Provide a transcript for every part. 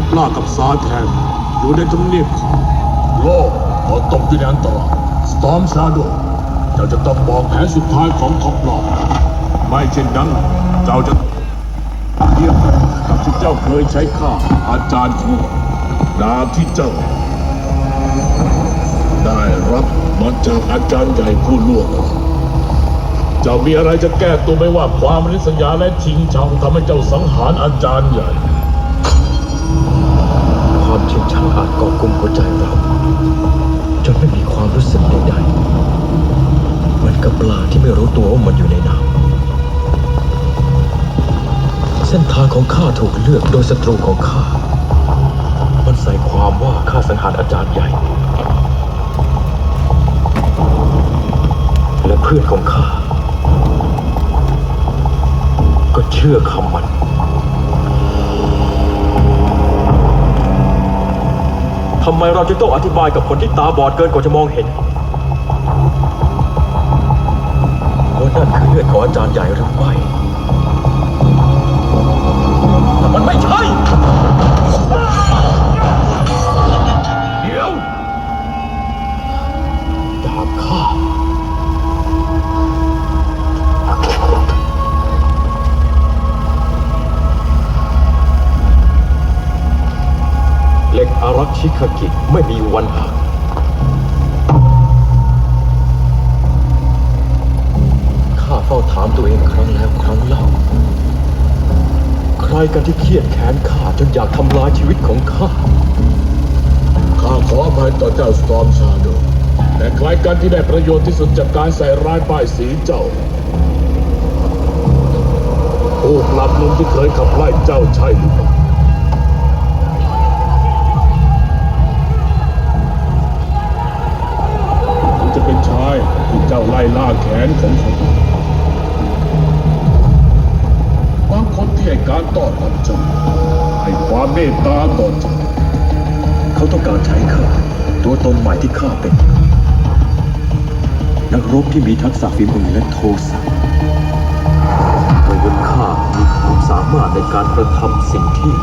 คอปล่ากับซาแทนอยู่ในทำเนียบข้าโลกพอตกอยู่ในอันตรายสตอมชาโดเจ้าจะต้องบอกแผนสุดท้ายของคอปลอมไม่เช่นนั้นเจ้าจะเทียบกับที่เจ้าเคยใช้ฆ่าอาจารย์ทั่ดาบที่เจ้า ได้รับมาจากอาจารย์ใหญ่ผู้ล่วงเจ้ามีอะไรจะแก้ตัวไม่ว่าความริษยาและชิงชังทำให้เจ้าสังหารอาจารย์ใหญ่ ความชิงชังอาจก่อกลุ่มหัวใจเราจนไม่มีความรู้สึกใดๆเหมือนกับปลาที่ไม่รู้ตัวว่ามันอยู่ในน้ำเส้นทางของข้าถูกเลือกโดยศัตรูของข้า มันใส่ความว่าข้าสังหารอาจารย์ใหญ่ และเพื่อนของข้า ก็เชื่อคำมัน ทำไมเราจึงต้องอธิบายกับคนที่ตาบอดเกินกว่าจะมองเห็นว่านั่นคือเลือดของอาจารย์ใหญ่หรือไม่ ชิคากิไม่มีวันหักข้าเฝ้าถามตัวเองครั้งแล้วครั้งเล่า ใครกันที่เครียดแค้นข้าจนอยากทำลายชีวิตของข้า ข้าขออภัยต่อเจ้าสตอมชาโดแต่ใครกันที่ได้ประโยชน์ที่สุดจากการใส่ร้ายป้ายสีเจ้าผู้ปรับลุมที่เคยขับไล่เจ้าใช่หรือเป ล่ล่าแขนของเขาบางคนที่ให้การต้อนรับเจ้าให้ความเมตตาต่อเจ้าเขาต้องการใช้ข้าตัวตนใหม่ที่ข้าเป็น นักรบที่มีทักษะฝีมือและโทสะประยุทธ์ข้ามีความสามารถในการกระทำสิ่งที่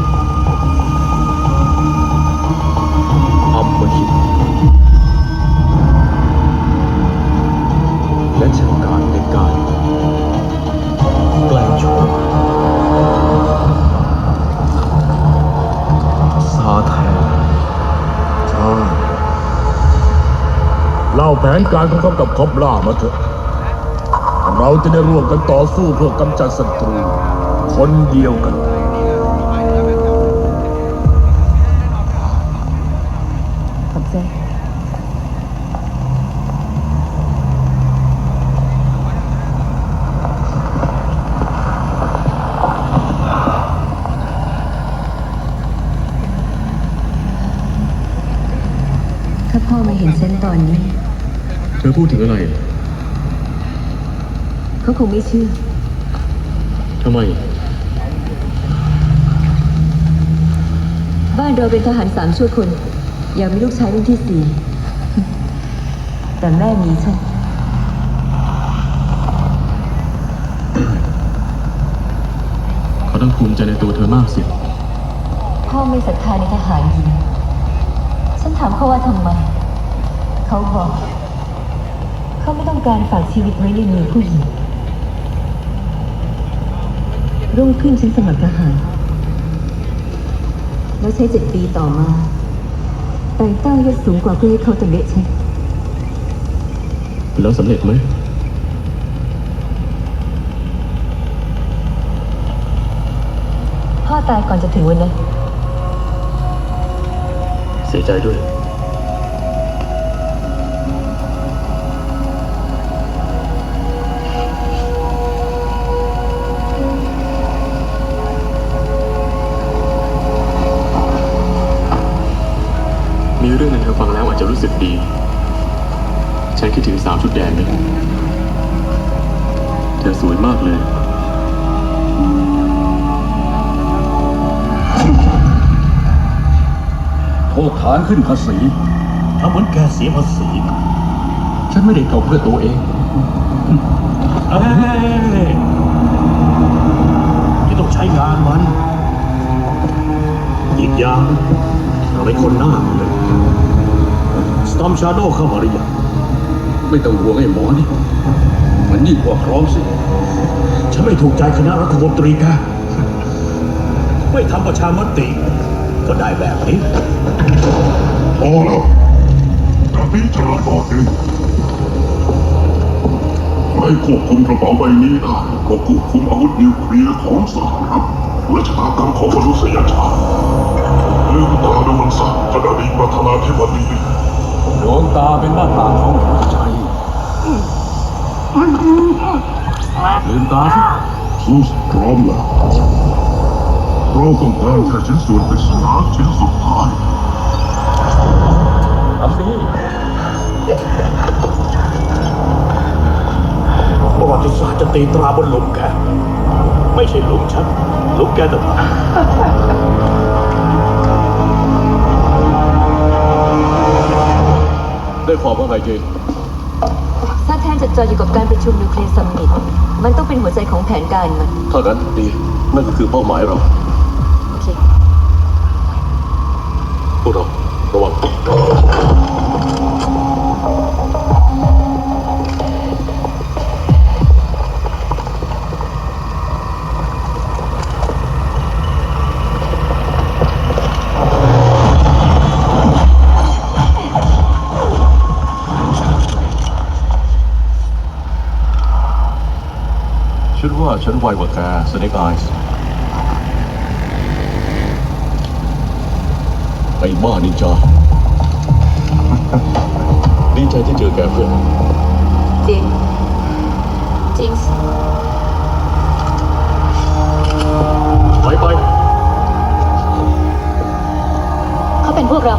แผนการของเขากับคอบล่ามาเถอะ เราจะได้ร่วมกันต่อสู้เพื่อกำจัดศัตรู คนเดียวกัน ขอบใจถ้าพ่อมาเห็นฉันตอนนี้เธอ พูดถึงอะไรเขาคงไม่เชื่อ ทำไม บ้านเราเป็นทหารสามชั่วคน อยากมีลูกชายรุ่นที่สี่ แต่แม่มีฉันเขาต้องภูมิใจในตัวเธอมากสิ พ่อไม่ศรัทธาในทหารหญิง ฉันถามเขาว่าทำไม เขาบอก เขาไม่ต้องการฝากชีวิตไว้ในมือผู้หญิง รุ่งขึ้นฉันสมัครทหาร แล้วใช้เจ็ดปีต่อมา แต่งตั้งยศสูงกว่าเพื่อให้เขาตำเนะฉันแล้วสำเร็จไหมพ่อตายก่อนจะถึงวันนั้นเสียใจด้วย รู้สึกดี ฉันคิดถึงสาวชุดแดงนะเธอสวยมากเลย โทษฐานขึ้นภาษีทำเหมือนแกเสียภาษีฉันไม่ได้ทำเพื่อตัวเองเอ้ยที่ต้องใช้งานมันอีกอย่างอะไรคนหน้าเลย สตอมชาโดเข้ามาหรือยังไม่ต้องห่วงไอ้หมอนี่มันยิ่งกว่าพร้อมสิ ฉันไม่ถูกใจคณะรัฐมนตรีแกไม่ทำประชามติ ก็ได้แบบนี้ พอแล้วจากนี้ฉันรับบอกเองใครควบคุมกระเป๋าใบนี้ได้ก็ควบคุมอาวุธนิวเคลียร์ของสหรัฐและชะตากรรมของมนุษยชาติลืมตาดูมันซะขณะนี้ประธานาธิบดี ดวงตาเป็นหน้าต่างของหัวใจลืมตาสิซูสพร้อมแล้วเราต้องการแค่ชิ้นส่วนปริศนาชิ้นสุดท้ายทำสิประวัติศาสตร์จะตีตราบนหลุมแกไม่ใช่หลุมฉันหลุมแกต่างหาก ได้ความว่าไงเจนซาแทนจดจ่ออยู่กับการประชุมนิวเคลียร์ซัมมิตมันต้องเป็นหัวใจของแผนการมันถ้างั้นดีนั่นก็คือเป้าหมายเรา โอเค พวกเราระวัง ฉันว่าฉันไวกว่าแกสเนกไอส์ไอ้บ้านินจา ดีใจที่เจอแกเพื่อน จริง จริงสิไปไปเขาเป็นพวกเรา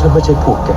ฉันไม่ใช่พวกแก